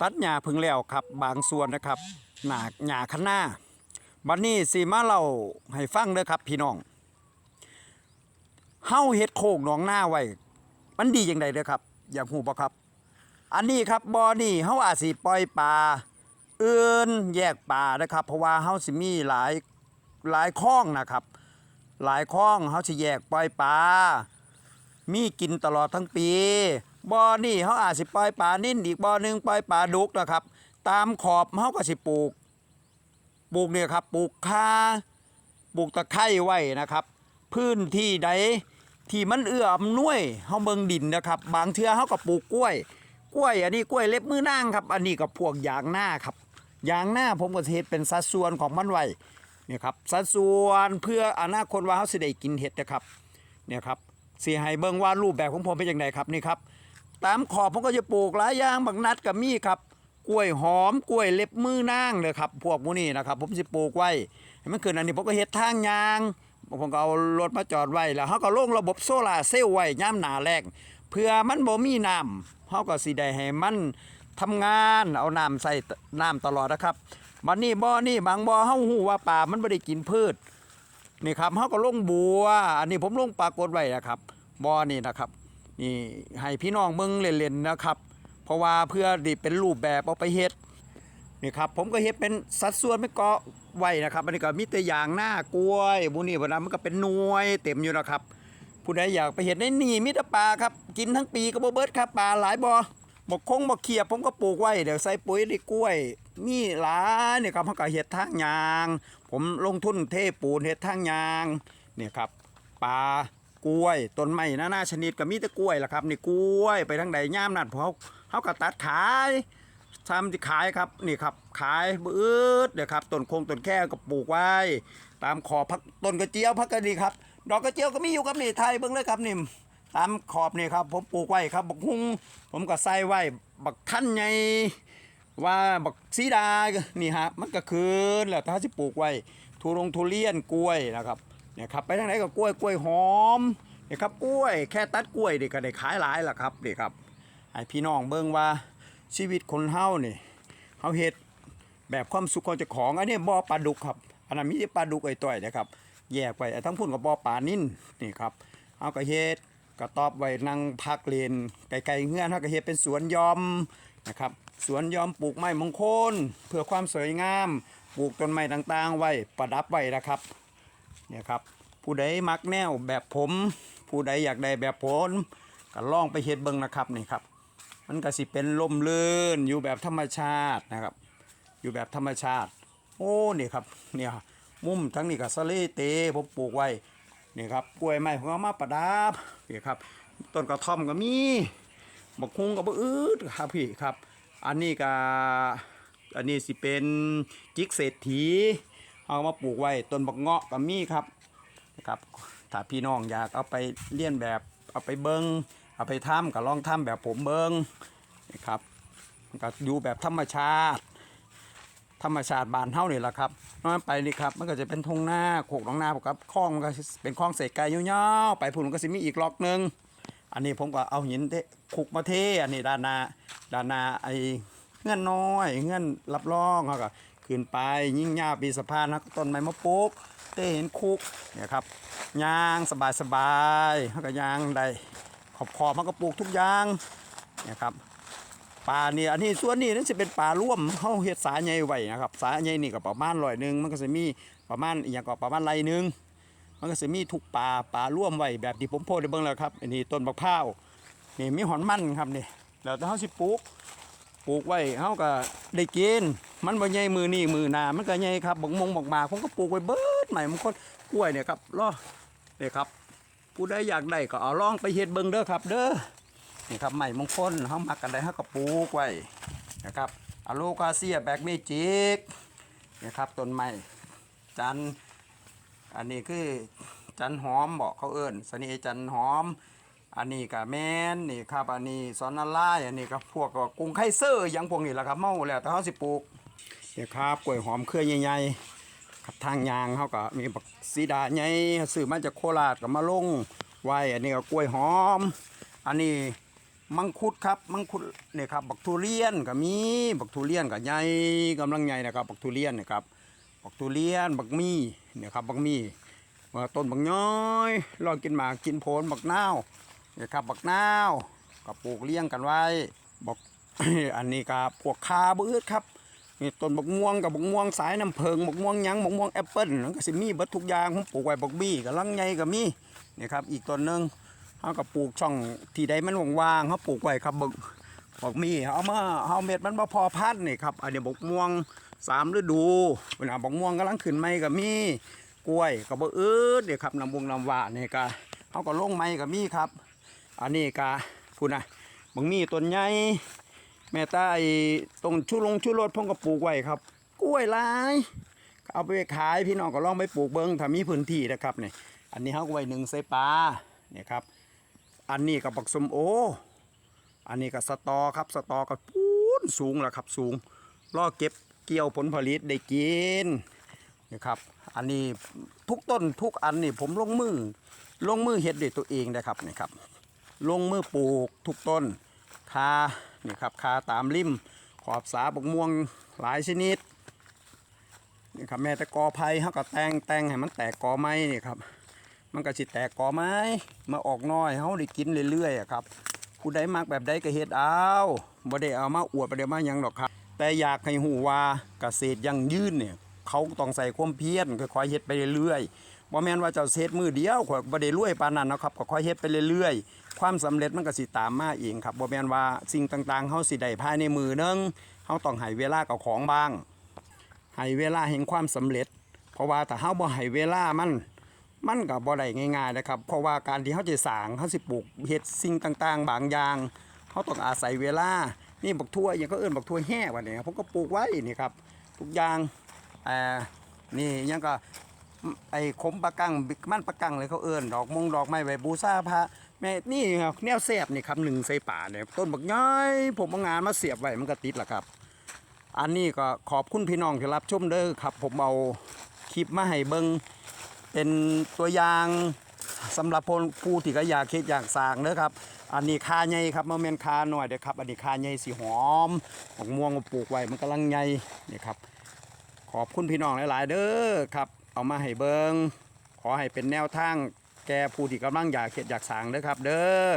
ตัดหญ้าพึ่งแล้วครับ บางส่วนนะครับหนาหญ้าคันหน้าบัดนนี้สิมาเล่าให้ฟังเด้อครับ พี่น้องเฮาเฮ็ดโคกหนองหน้าไว้มันดีจังไดเด้อครับ อย่ากฮู้บ่ครับ อันนี้ครับบ่อนี่เฮาอาจสิปล่อยปลาอื่นแยกปลานะครับ เพราะว่าเฮาสิมีหลายหลายคลองนะครับ หลายคลองเฮาสิแยกปล่อยปลามีกินตลอดทั้งปี บ่อนี่เขาอาจสิปล่อยปลานิ่นอีกบ่อหนึ่งปล่อยปลาดุกนะครับ ตามขอบเขาก็สิปลูก ปลูกเนี่ยครับปลูกข่าปลูกตะไคร้ไว้นะครับ พื้นที่ใดที่มันเอื้ออำนวยเฮาเบิ่งดินนะครับ บางเทื่อเฮาก็ปลูกกล้วย กล้วย อันนี้กล้วยเล็บมือนางครับ อันนี้ก็พวกยางหน้าครับยางหน้าผมก็เฮ็ดเป็นสัดส่วนของมันไว้เนี่ยครับสัดส่วนเพื่ออนาคตว่าเฮาสิได้กินเห็ดนะครับเนี่ยครับสีให้เบิ่งว่ารูปแบบของผมเป็นอย่างไรครับนี่ครับ ตามขอบผมก็จะปลูกหลายอย่างบักนัดกับมีครับกล้วยหอมกล้วยเล็บมือนางเลยครับ พวกพวกนี้นะครับ ผมจะปลูกไว้ให้มันเกิดอันนี้ผมก็เฮ็ดทางยางผมก็เอารถมาจอดไว้แล้วเขาก็ลงระบบโซลาเซลล์ไว้ย่ามหนาแรกเพื่อมันบ่มีน้ำเขาก็สิได้ให้มันทำงานเอาน้ำใส่น้ำตลอดนะครับบัดนี้บ่อนี่บางบ่อเฮาฮู้ว่าป่ามันบ่ได้กินพืชนี่ครับเขาก็ลงบัว อันนี้ผมลงปรากฏไว้นะครับบอนี่นะครับ นี่ให้พี่น้องเมืองเล่นๆนะครับ เพราะว่าเพื่อดิเป็นรูปแบบเอาไปเฮ็ดนี่ครับผมก็เฮ็ดเป็นสัดส่วนไม่เกาะไว้นะครับอันนี้ก็มีแต่อย่างหน้ากล้วยบุนี่พนนมันก็เป็นหน่วยเต็มอยู่นะครับ ผู้ใดอยากไปเห็นในนี่มิตรปลาครับกินทั้งปีก็บ่เบิดครับปลาหลายบ่อบอกคงบอกเขียบผมก็ปลูกไว้เดี๋ยวใส่ปุ๋ยในกล้วย มีหลายเนี่ยครับเขาก็เห็ดทางยาง ผมลงทุนเทปูนเห็ดทางยางเนี่ยครับปลา กล้วยต้นไม้นานาชนิดก็มีแต่กล้วยล่ะครับนี่กล้วยไปทางใดย่ามนั่นเพราะเขาก็ตัดขายทำที่ขายครับนี่ครับขายบืดเดี๋ยวครับต้นคงต้นแค่ก็ปลูกไว้ ตามขอบพักต้นกระเจียวพักกระดีครับ ดอกกระเจียวก็มีอยู่กับนี่ไทยเบิ่งเลยครับนี่ตามขอบนี่ครับ ผมปลูกไว้ครับบักฮุงผมก็ใส่ไว้บักขั้นใหญ่ว่าบักสีดานี่ฮะมันก็คืนแหล้วถ้าสิปลูกไว้ทุรงทุเรียนกล้วยนะครับ เนี่ยครับไปทางไหนก็กล้วยกล้วยหอมเนี่ยครับกล้วยแค่ตัดกล้วยนี่ก็ได้ขายหลายล่ะครับนี่ครับให้พี่น้องเบิ่งว่าชีวิตคนเฮานี่เฮาเฮ็ดแบบความสุขของเจ้าของอันนี้บ่อปลาดุกครับอันนั้นมีแต่ปลาดุกไอ้ต่อยนะครับ แยกไปทั้งพุ่นกับบ่อปลานิ่นนี่ครับเอากระเฮ็ดกระตอบไว้นั่งพักเลนไกลๆเงื่อนเฮาก็เฮ็ดเป็นสวนยอมนะครับสวนยอมปลูกไม้มงคล เพื่อความสวยงาม ปลูกต้นไม้ต่างๆ ไว้ประดับไว้นะครับ เนี่ยครับ ผู้ใดมักแนวแบบผม ผู้ใดอยากได้แบบผมก็ลองไปเฮ็ดเบิ่งนะครับนี่ครับ มันก็สิเป็นลมลื่นอยู่แบบธรรมชาตินะครับ อยู่แบบธรรมชาติ โอ้นี่ครับเนี่ยมุมทั้งนี้ก็สะเลเตผมปลูกไว้นี่ครับกล้วยไม้ผมเอามาประดับนี่ครับต้นกระท่อมก็มีบักฮุงก็บ่อืดครับพี่ครับ อันนี้ก็อันนี้สิเป็นจิกเศรษฐี เอามาปลูกไว้ต้นบักเงาะก็มีครับนะครับถ้าพี่น้องอยากเอาไปเลี้ยนแบบเอาไปเบิงเอาไปทำก็ลองทำแบบผมเบิงนะครับมันก็อยู่แบบธรรมชาติ ธรรมชาติบานเฮานี่แหละครับนอกนั้นไปนี่ครับมันก็จะเป็นทงหน้าโขกหนองนาผมครับคลองมันก็เป็นคลองเศษไก่ยาวๆไปพุ่นก็สิมีอีกล็อกหนึ่งอันนี้ผมก็เอาหินเทคุกมาเทอันนี้ด้านนาด้านนาไอเงื่อนน้อยเงื่อนรับรองเขาก็ ขึ้นไปยิ่งหญ้าปีสะพานนะต้นไม้มะปุ๊กเต้เห็นคุกเนี่ยครับยางสบายๆเขาก็ยางได้ขอบขอบๆมันก็ปลูกทุกอย่างเนี่ยครับปลาเนี่ยอันนี้ส่วนนี้นั่นจะเป็นปลาร่วมเขาเฮ็ดสาใหญ่ไว้นะครับสาใหญ่นี่ก็ประมาณร้อยหนึ่งมันก็จะมีประมาณอย่างก็ประมาณไรหนึ่งมันก็จะมีทุกปลาปลาร่วมไว้แบบที่ผมโพสต์ได้เบิ่งแล้วครับอันนี้ต้นบักพร้าวนี่มีหอนมันครับนี่แล้วถ้าเฮาสิปลูก ลูกไว้เฮาก็ได้กินมันบ่ใหญ่มือนี่มือหนามันก็ใหญ่ครับบักมงบักมาผมก็ปลูกไว้เบิดใหม่มันก็กล้วยเนี่ยครับรอเนี่ยครับผู้ใดอยากได้ก็เอาลองไปเฮ็ดเบิ่งเด้อครับ เด้อนี่ครับใหม่มงคลเฮามักกันได้เฮาก็ปลูกไว้นะครับอะโลกาเซียแบกเมจิกนะครับต้นไม้จันอันนี้คือจันหอมบอกเขาเอิ้นสนีจันหอม อันนี้ก็แมนนี่ครับอันนี้สอนนาลาอันนี้ก็พวกก็กรุงไคเซอร์อหยังพวกนี้แหละครับเมาแล้วแต่เฮาสิปลูกเนี่ยครับกล้วยหอมเครือใหญ่ๆครับทางยางเฮาก็มีบักสีดาใหญ่ซื้อมาจากโคราชก็มาลงไว้อันนี้ก็กล้วยหอม อันนี้มังคุดครับมังคุดเนี่ยครับบักทุเรียนก็มีบักทุเรียนก็ใหญ่กำลังใหญ่นะครับบักทุเรียนนะครับบักทุเรียนบักมี่เนี่ยครับบักมี่ต้นบักย้อยลองกินหมากกินผลบักนาว นี่ยครับบักนาวก็ปลูกเลี้ยงกันไว้บักอันนี้ก็พวกคาบืดครับนี่ต้นบักม่วงกับบักม่วงสายน้ำเพิงบักม่วงยังบักม่วงแอปเปิ้ลนั่นก็สิมีบิดทุกอย่างผมปลูกไว้บักบี้กับลังใหญ่ก็มีนี่ครับอีกต้นหนึ่งเขาก็ปลูกช่องที่ใดมันว่างๆเขาปลูกไว้ครับบึกบอกมีเอามาเอาเม็ดมันมาพอพันธุ์นี่ครับอันนี้บักม่วงสามฤดูเวลาบักม่วงกำลังขึ้นไม้ก็มีกล้วยก็บ่อืดเนี่ยครับน้ำวงน้ำหวานนี่ก็เขาก็ลงไม้ก็มีครับ อันนี้ก็พูดนะบางมีต้นใหญ่แม่ใต้ตรงชุลงชุรสพงก็ปลูกไว้ครับ กล้วยลายเอาไปขายพี่น้องก็ลองไปปลูกเบิ้งถ้ามีพื้นที่นะครับเนี่ยอันนี้เขาไว้หนึ่งใส่ปลาเนี่ยครับ อันนี้กับบักสมโอ อันนี้กับสตอครับสตอกับปูนสูงแล้วครับสูงล่อเก็บเกี่ยวผลผลิตได้กินนะครับ อันนี้ทุกต้นทุกอันนี่ผมลงมือลงมือเฮ็ดด้วยตัวเองนะครับนี่ครับ ลงมือปลูกทุกต้นคานี่ครับคาตามริม ขอบสาบกม่วงหลายชนิดนี่ครับแม่แต่กอไผ่เขาก็แต่งแต่งให้มันแตกกอไม้นี่ครับ มันก็สิแตกกอไม้มาออกน้อยเฮาได้กินเรื่อยๆอะครับผู้ใดมักแบบใดก็เฮ็ดเอาบ่ได้เอามาอวดบ่ได้มาหยังหรอกครับ แต่อยากให้ฮู้ว่าเกษตรยั่งยืนเนี่ยเขาต้องใส่ความเพียรค่อยๆเฮ็ดไปเรื่อย บ่แม่นว่าเจ้าเฮ็ดมือเดียวข่อยบ่ได้รวยปานนั้นนะครับก็ค่อยเฮ็ดไปเรื่อยๆ ความสำเร็จมันก็สิตามมาเองครับบ่แม่นว่าสิ่งต่างๆเฮาสิได้ภายในมือนึงเฮาต้องให้เวลากับของบ้างให้เวลาแห่งความสำเร็จ เพราะว่าถ้าเฮาบ่ให้เวลามันมันก็บ่ได้ง่ายๆนะครับ เพราะว่าการที่เขาจะสร้างเขาสิปลูกเห็ดสิ่งต่างๆ บางอย่างเขาต้องอาศัยเวลานี่บักทั่วอย่างก็เอิ้นบักทั่วแห่วันนี้ผมก็ปลูกไว้นี่ครับทุกอย่างเอ่อนี่ยังก็ ไอ้ขมปลากังบิกมันปลากังเลยเขาเอิ้นดอกมงดอกไม้ใบบูซาพระแม่นี่ครับแนวแสบนี่ครับหนึ่งใส่ป่าเนี่ยต้นบักย้อยผมเอางานมาเสียบไว้มันก็ติดละครับ อันนี้ก็ขอบคุณพี่น้องที่รับชมเด้อครับ ผมเอาคลิปมาให้เบิงเป็นตัวอย่างสำหรับผู้ที่ก็อยากคิดอยากสร้างเด้อครับ อันนี้คาใหญ่ครับมาเมนคาหน่อยเด้อครับ อันนี้คาใหญ่สีหอมของม่วงปลูกไว้มันกำลังใหญ่นี่ครับ ขอบคุณพี่น้องหลาย ๆ เด้อครับ เอามาให้เบิงขอให้เป็นแนวทางแก่ผู้ที่กำลังอยากเข็ดอยากสางเด้อครับ เด้อ